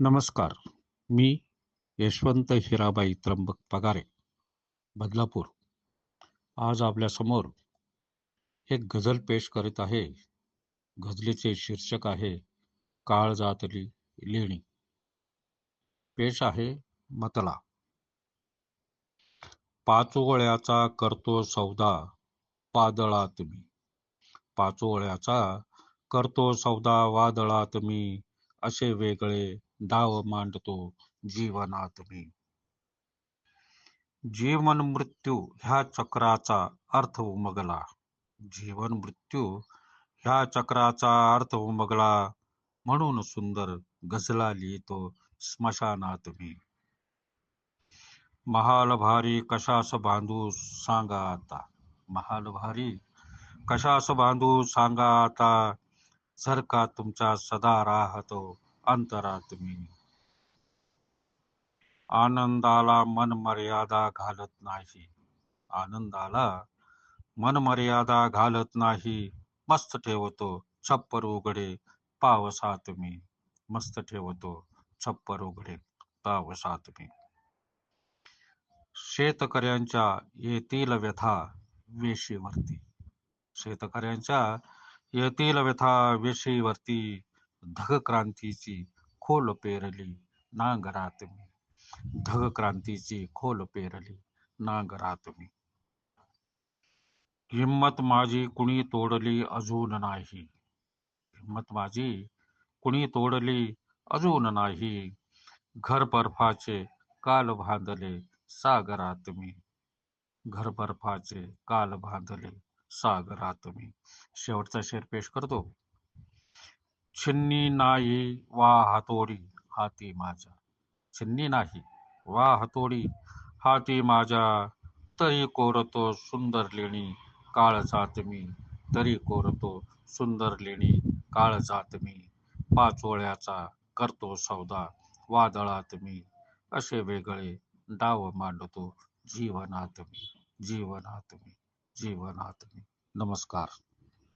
नमस्कार. मी यशवंत हिराबाई त्र्यंबक पगारे बदलापूर. आज आपल्यासमोर एक गझल पेश करीत आहे. गझलेचे शीर्षक आहे काळ जातली लेणी. पेश आहे मतला. पाचोळ्याचा करतो सौदा वादळात मी. पाचोळ्याचा करतो सौदा वादळात मी. असे वेगळे डाव मांडतो जीवनात मी. जीवन मृत्यू ह्या चक्राचा अर्थ उमगला. जीवन मृत्यू ह्या चक्राचा अर्थ उमगला म्हणून सुंदर गझला लिहितो स्मशानात मी. महाल भारी कशास बांधू सांगा आता. महाल भारी कशास बांधू सांगा आता. जर का तुमचा सदा राहतो. अंतरात मी. आनंदाला मन मर्यादा घालत नाही. आनंदाला मन मर्यादा घालत नाही. मस्त ठेवतो छप्पर उघडे पावसात मी. मस्त ठेवतो छप्पर उघडे पावसात मी. शेतकऱ्यांच्या येतील व्यथा वेशीवरती. शेतकऱ्यांच्या येतील व्यथा वेशीवरती धग क्रांतीची खोल पेरली नांगरात मी. धग क्रांतीची खोल पेरली नांगरात मी. हिम्मत माझी कुणी तोडली अजून नाही. हिम्मत माझी कुणी तोडली अजून नाही. घर बर्फाचे काल बांधले सागरात मी. घर बर्फाचे काल बांधले सागरात मी. शेवटचा शेर पेश करतो. छिन्नी नाही वा हातोडी हाती माझ्या. छिन्नी नाही वा हातोडी हाती माझ्या. तरी कोरतो सुंदर लेणी काळ जात मी. तरी कोरतो सुंदर लेणी काळ जात मी. पाचोळ्याचा करतो सौदा वादळात मी. असे वेगळे डाव मांडतो जीवनात मी. जीवनात मी. जीवनात मी. नमस्कार.